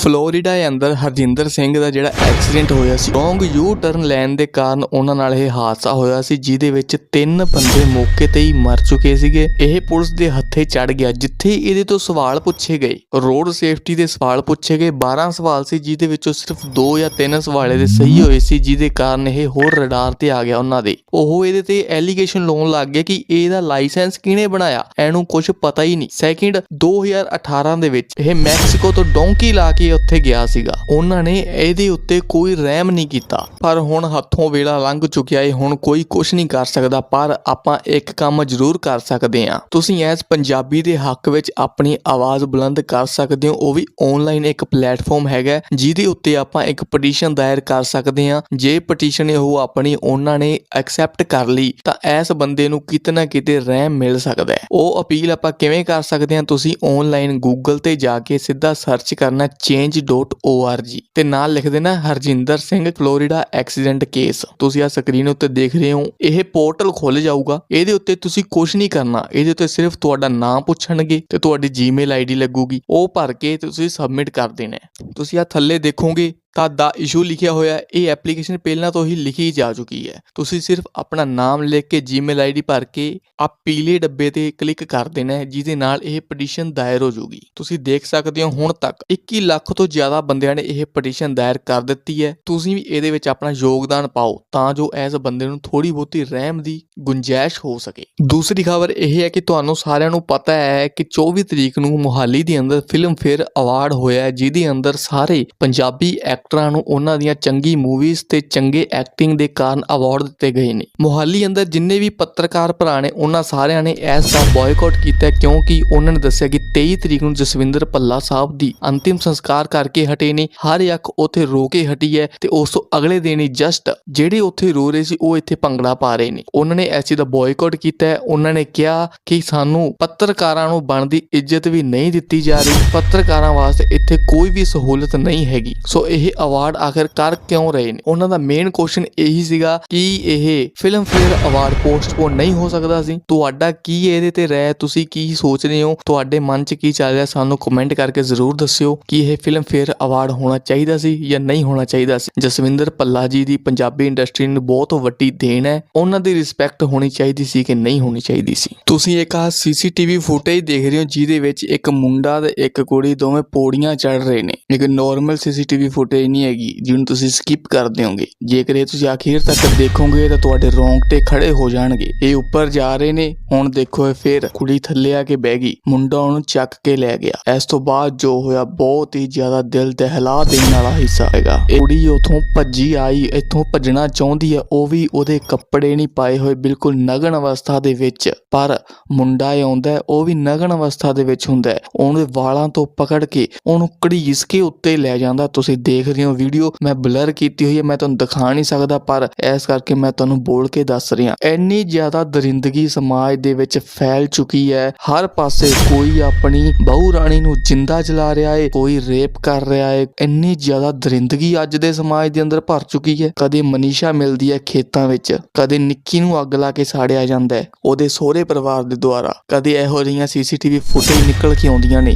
Florida ਦੇ ਅੰਦਰ ਹਰਜਿੰਦਰ ਸਿੰਘ ਦਾ ਜਿਹੜਾ ਐਕਸੀਡੈਂਟ ਹੋਇਆ ਸੀ ਰੋਂਗ ਯੂ ਟਰਨ ਲੈਣ ਦੇ ਕਾਰਨ ਉਹਨਾਂ ਨਾਲ ਇਹ ਹਾਦਸਾ ਹੋਇਆ ਸੀ, ਜਿਹਦੇ ਵਿੱਚ ਤਿੰਨ ਬੰਦੇ ਮੌਕੇ ਤੇ ਹੀ ਮਰ ਚੁੱਕੇ ਸੀਗੇ। ਇਹ ਪੁਲਿਸ ਦੇ ਹੱਥੇ ਚੜ ਗਿਆ, ਜਿੱਥੇ ਇਹਦੇ ਤੋਂ ਸਵਾਲ ਪੁੱਛੇ ਗਏ। ਰੋਡ ਸੇਫਟੀ ਦੇ ਸਵਾਲ ਪੁੱਛੇ ਗਏ। 12 ਸਵਾਲ ਸੀ, ਜਿਹਦੇ ਵਿੱਚੋਂ ਸਿਰਫ 2 ਜਾਂ 3 ਸਵਾਲ ਇਹਦੇ ਸਹੀ ਹੋਏ ਸੀ, ਜਿਹਦੇ ਕਾਰਨ ਇਹ ਹੋਰ ਰਡਾਰ ਤੇ ਆ ਗਿਆ ਉਹਨਾਂ ਦੇ। ਉਹ ਇਹਦੇ ਤੇ ਐਲੀਗੇਸ਼ਨ ਲਾਉਣ ਲੱਗ ਗਏ ਕਿ ਇਹਦਾ ਲਾਇਸੈਂਸ ਕਿਹਨੇ ਬਣਾਇਆ? ਇਹਨੂੰ ਕੁਝ ਪਤਾ ਹੀ ਨਹੀਂ। ਸੈਕਿੰਡ 2018 ਦੇ ਵਿੱਚ ਇਹ ਮੈਕਸੀਕੋ ਤੋਂ ਡੋਂਕੀ ਲਾ ਕੇ ਉੱਥੇ ਗਿਆ ਸੀਗਾ। ਉਹਨਾਂ ਨੇ ਇਹਦੇ ਉੱਤੇ ਕੋਈ ਰਹਿਮ ਨਹੀਂ ਕੀਤਾ। ਪਰ ਹੁਣ ਹੱਥੋਂ ਵੇਲਾ ਲੰਘ ਚੁੱਕਿਆ ਏ, ਹੁਣ ਕੋਈ ਕੁਝ ਨਹੀਂ ਕਰ ਸਕਦਾ। ਪਰ ਆਪਾਂ ਇੱਕ ਕੰਮ ਜ਼ਰੂਰ ਕਰ ਸਕਦੇ ਹਾਂ ਤੁਸੀਂ ਐਸ ਪੰਜਾਬੀ ਦੇ ਹੱਕ ਵਿੱਚ ਆਪਣੀ ਆਵਾਜ਼ ਬੁਲੰਦ ਕਰ ਸਕਦੇ ਹੋ ਉਹ ਵੀ ਆਨਲਾਈਨ ਇੱਕ ਪਲੇਟਫਾਰਮ ਹੈਗਾ ਜਿਹਦੇ ਉੱਤੇ ਆਪਾਂ ਇੱਕ ਪਟੀਸ਼ਨ ਦਾਇਰ ਕਰ ਸਕਦੇ ਹਾਂ ਜੇ ਪਟੀਸ਼ਨ ਉਹ ਆਪਣੀ ਉਹਨਾਂ ਨੇ ਐਕਸੈਪਟ ਕਰ ਲਈ, ਤਾਂ ਐਸ ਬੰਦੇ ਨੂੰ ਕਿਤੇ ਨਾ ਕਿਤੇ ਰਹਿਮ ਮਿਲ ਸਕਦਾ ਹੈ ਉਹ ਅਪੀਲ ਆਪਾਂ ਕਿਵੇਂ ਕਰ ਸਕਦੇ ਹਾਂ ਤੁਸੀਂ ਆਨਲਾਈਨ ਗੂਗਲ ਤੇ ਜਾ ਕੇ ਸਿੱਧਾ ਸਰਚ ਕਰਨਾ change.org ਤੇ ਨਾਲ ਲਿਖ ਦੇਣਾ Harjinder Singh Florida accident case ਤੁਸੀਂ ਆ ਸਕਰੀਨ ਉੱਤੇ ਦੇਖ ਰਹੇ ਹੋ, ਇਹ ਪੋਰਟਲ ਖੁੱਲ ਜਾਊਗਾ। ਇਹਦੇ ਉੱਤੇ ਤੁਸੀਂ ਕੁਝ ਨਹੀਂ ਕਰਨਾ। ਇਹਦੇ ਉੱਤੇ ਸਿਰਫ ਤੁਹਾਡਾ ਨਾਮ ਪੁੱਛਣਗੇ ਤੇ ਤੁਹਾਡੀ ਜੀਮੇਲ ਆਈਡੀ ਲੱਗੂਗੀ। ਉਹ ਭਰ ਕੇ ਤੁਸੀਂ ਸਬਮਿਟ ਕਰ ਦੇਣਾ ਤੁਸੀਂ ਆ ਥੱਲੇ ਦੇਖੋਗੇ ਤਾਂ ਦਾ ਇਸ਼ੂ ਲਿਖਿਆ ਹੋਇਆ ਇਹ ਐਪਲੀਕੇਸ਼ਨ ਪਹਿਲਾਂ ਤੋਂ ਹੀ ਲਿਖੀ ਜਾ ਚੁੱਕੀ ਹੈ। ਤੁਸੀਂ ਸਿਰਫ ਆਪਣਾ ਨਾਮ ਲਿਖ ਕੇ ਜੀਮੇਲ ਆਈਡੀ ਭਰ ਕੇ ਆ ਪੀਲੇ ਡੱਬੇ ਤੇ ਕਲਿੱਕ ਕਰ ਦੇਣਾ ਹੈ, ਜਿਹਦੇ ਨਾਲ ਇਹ ਪਟੀਸ਼ਨ ਦਾਇਰ ਹੋ ਜੂਗੀ ਤੁਸੀਂ ਦੇਖ ਸਕਦੇ ਹੋ ਹੁਣ ਤੱਕ 21 ਲੱਖ ਤੋਂ ਜ਼ਿਆਦਾ ਬੰਦਿਆਂ ਨੇ ਇਹ ਪਟੀਸ਼ਨ ਦਾਇਰ ਕਰ ਦਿੱਤੀ ਹੈ। ਤੁਸੀਂ ਵੀ ਇਹਦੇ ਵਿੱਚ ਆਪਣਾ ਯੋਗਦਾਨ ਪਾਓ ਤਾਂ ਜੋ ਐਸ ਬੰਦੇ ਨੂੰ ਥੋੜੀ ਬਹੁਤੀ ਰਹਿਮ ਦੀ ਗੁੰਜਾਇਸ਼ ਹੋ ਸਕੇ। ਦੂਸਰੀ ਖਬਰ ਇਹ ਹੈ ਕਿ ਤੁਹਾਨੂੰ ਸਾਰਿਆਂ ਨੂੰ ਪਤਾ ਹੈ ਕਿ 24 ਤਰੀਕ ਨੂੰ ਮੁਹਾਲੀ ਦੇ ਅੰਦਰ ਫਿਲਮ ਫੇਅਰ ਅਵਾਰਡ ਹੋਇਆ ਜਿਹਦੇ ਅੰਦਰ ਸਾਰੇ ਪੰਜਾਬੀ ਐਕਟਰਾਂ ਐਕਟਰਾਂ ਨੂੰ ਉਹਨਾਂ ਦੀਆਂ ਚੰਗੀ ਮੂਵੀਜ਼ ਤੇ ਚੰਗੇ ਐਕਟਿੰਗ ਦੇ ਕਾਰਨ ਅਵਾਰਡ ਦਿੱਤੇ ਗਏ ਨੇ। ਮੋਹਾਲੀ ਅੰਦਰ ਜਿੰਨੇ ਵੀ ਪੱਤਰਕਾਰ ਭਰਾ ਨੇ, ਉਹਨਾਂ ਸਾਰਿਆਂ ਨੇ ਇਸ ਦਾ ਬਾਇਕਾਟ ਕੀਤਾ ਕਿਉਂਕਿ ਉਹਨਾਂ ਨੇ ਦੱਸਿਆ ਕਿ 23 ਤਰੀਕ ਨੂੰ ਜਸਵਿੰਦਰ ਭੱਲਾ ਸਾਹਿਬ ਦੀ ਅੰਤਿਮ ਸੰਸਕਾਰ ਕਰਕੇ ਹਟੇ ਨੇ। ਹਰ ਇੱਕ ਉੱਥੇ ਰੋ ਕੇ ਹਟੀ ਹੈ ਤੇ ਉਸ ਤੋਂ ਅਗਲੇ ਦਿਨ ਹੀ ਜਸਟ ਜਿਹੜੇ ਉੱਥੇ ਰੋ ਰਹੇ ਸੀ, ਉਹ ਇੱਥੇ ਭੰਗੜਾ ਪਾ ਰਹੇ ਨੇ। ਉਹਨਾਂ ਨੇ ਐਸੀ ਦਾ ਬਾਇਕਾਟ ਕੀਤਾ ਹੈ। ਉਹਨਾਂ ਨੇ ਕਿਹਾ ਕਿ ਸਾਨੂੰ ਪੱਤਰਕਾਰਾਂ ਨੂੰ ਬਣਦੀ ਇੱਜ਼ਤ ਵੀ ਨਹੀਂ ਦਿੱਤੀ ਜਾ ਰਹੀ। ਪੱਤਰਕਾਰਾਂ ਵਾਸਤੇ ਇੱਥੇ ਕੋਈ ਵੀ ਸਹੂਲਤ ਨਹੀਂ ਹੈਗੀ। ਸੋ ਇਹ ਅਵਾਰਡ ਆਖਿਰ ਕਰ ਕਿਉਂ ਰਹੇ ਨੇ? ਉਹਨਾਂ ਦਾ ਮੇਨ ਕੁਐਸਚਨ ਇਹੀ ਸੀਗਾ ਕਿ ਇਹ ਫਿਲਮ ਫੇਅਰ ਅਵਾਰਡ ਪੋਸਟਪੋਨ ਨਹੀਂ ਹੋ ਸਕਦਾ ਸੀ। ਤੁਹਾਡਾ ਕੀ ਇਹਦੇ ਤੇ ਰਹਿ ਤੁਸੀਂ ਕੀ ਸੋਚ ਰਹੇ ਹੋ? ਤੁਹਾਡੇ ਮਨ 'ਚ ਕੀ ਚੱਲ ਰਿਹਾ? ਸਾਨੂੰ ਕਮੈਂਟ ਕਰਕੇ ਜ਼ਰੂਰ ਦੱਸਿਓ ਕਿ ਇਹ ਫਿਲਮ ਫੇਅਰ ਅਵਾਰਡ ਹੋਣਾ ਚਾਹੀਦਾ ਸੀ ਜਾਂ ਨਹੀਂ ਹੋਣਾ ਚਾਹੀਦਾ ਸੀ। ਜਸਵਿੰਦਰ ਪੱਲਾ ਜੀ ਦੀ ਪੰਜਾਬੀ ਇੰਡਸਟਰੀ ਨੂੰ ਬਹੁਤ ਵੱਡੀ ਦੇਣ ਹੈ। ਉਹਨਾਂ ਦੀ ਰਿਸਪੈਕਟ ਹੋਣੀ ਚਾਹੀਦੀ ਸੀ ਕਿ ਨਹੀਂ ਹੋਣੀ ਚਾਹੀਦੀ ਸੀ। ਤੁਸੀਂ ਇੱਕ ਆ ਸੀਸੀਟੀਵੀ ਫੁਟੇਜ ਦੇਖ ਰਹੇ ਹੋ, ਜਿਹਦੇ ਵਿੱਚ ਇੱਕ ਮੁੰਡਾ ਤੇ ਇੱਕ ਕੁੜੀ ਦੋਵੇਂ ਪੌੜੀਆਂ ਚੜ ਰਹੇ ਨੇ। ਇੱਕ ਨਾਰਮਲ ਸੀਸੀਟੀਵੀ ਫੁਟੇਜ ਨਹੀਂ ਹੈਗੀ, ਜਿਹਨੂੰ ਤੁਸੀਂ ਸਕਿਪ ਕਰ ਦਿਓਗੇ ਜੇਕਰ ਇਹ ਤੁਸੀਂ ਆਖਿਰ ਤੱਕ ਦੇਖੋਗੇ, ਤਾਂ ਤੁਹਾਡੇ ਰੋਂਗਟੇ ਖੜੇ ਹੋ ਜਾਣਗੇ। ਇਹ ਉੱਪਰ ਜਾ ਰਹੇ ਨੇ, ਹੁਣ ਦੇਖੋ ਇਹ ਫਿਰ ਕੁੜੀ ਥੱਲੇ ਆ ਕੇ ਬਹਿ ਗਈ। ਮੁੰਡਾ ਉਹਨੂੰ ਚੱਕ ਕੇ ਲੈ ਗਿਆ। ਇਸ ਤੋਂ ਬਾਅਦ ਜੋ ਹੋਇਆ, ਬਹੁਤ ਹੀ ਜ਼ਿਆਦਾ ਦਿਲ ਦਹਿਲਾ ਦੇਣ ਵਾਲਾ ਹਿੱਸਾ ਹੈਗਾ। ਇਹ ਕੁੜੀ ਉਥੋਂ ਭੱਜੀ ਆਈ, ਇੱਥੋਂ ਭੱਜਣਾ ਚਾਹੁੰਦੀ ਹੈ। ਉਹ ਵੀ ਉਹਦੇ ਕੱਪੜੇ ਨਹੀਂ ਪਾਏ ਹੋਏ, ਬਿਲਕੁਲ ਨਗਨ ਅਵਸਥਾ ਦੇ ਵਿੱਚ। ਪਰ ਮੁੰਡਾ ਇਹ ਆਉਂਦਾ ਉਹ ਵੀ ਨਗਨ ਅਵਸਥਾ ਦੇ ਵਿੱਚ ਹੁੰਦਾ ਹੈ। ਉਹਦੇ ਵਾਲਾਂ ਤੋਂ ਪਕੜ ਕੇ ਉਹਨੂੰ ਘੜੀਸ ਕੇ ਉੱਤੇ ਲੈ ਜਾਂਦਾ। ਤੁਸੀਂ ਦੇਖ ਰਹੇ ਹੋ ਵੀਡੀਓ ਮੈਂ ਬਲਰ ਕੀਤੀ ਹੋਈ ਹੈ, ਮੈਂ ਤੁਹਾਨੂੰ ਦਿਖਾ ਨਹੀਂ ਸਕਦਾ, ਪਰ ਇਸ ਕਰਕੇ ਮੈਂ ਤੁਹਾਨੂੰ ਬੋਲ ਕੇ ਦੱਸ ਰਿਹਾ। ਇੰਨੀ ਜ਼ਿਆਦਾ ਦਰਿੰਦਗੀ ਸਮਾਜ ਦੇ ਵਿੱਚ ਫੈਲ ਚੁੱਕੀ ਹੈ। ਹਰ ਪਾਸੇ ਕੋਈ ਆਪਣੀ ਬਹੂ ਰਾਣੀ ਨੂੰ ਜਿੰਦਾ ਜਲਾ ਰਿਹਾ ਹੈ ਕੋਈ ਰੇਪ ਕਰ ਰਿਹਾ ਹੈ ਇੰਨੀ ਜ਼ਿਆਦਾ ਦਰਿੰਦਗੀ ਅੱਜ ਦੇ ਸਮਾਜ ਦੇ ਅੰਦਰ ਭਰ ਚੁੱਕੀ ਹੈ। ਕਦੇ ਮਨੀਸ਼ਾ ਮਿਲਦੀ ਹੈ ਖੇਤਾਂ ਵਿੱਚ, ਕਦੇ ਨਿੱਕੀ ਨੂੰ ਅੱਗ ਲਾ ਕੇ ਸਾੜਿਆ ਜਾਂਦਾ ਹੈ, ਉਹਦੇ ਸਹੁਰੇ ਪਰਿਵਾਰ ਦੇ ਦੁਆਰਾ। ਕਦੇ ਇਹੋ ਜਿਹੀਆਂ ਸੀਸੀਟੀਵੀ ਫੁਟੇਜ ਨਿਕਲ ਕੇ ਆਉਂਦੀਆਂ ਨੇ।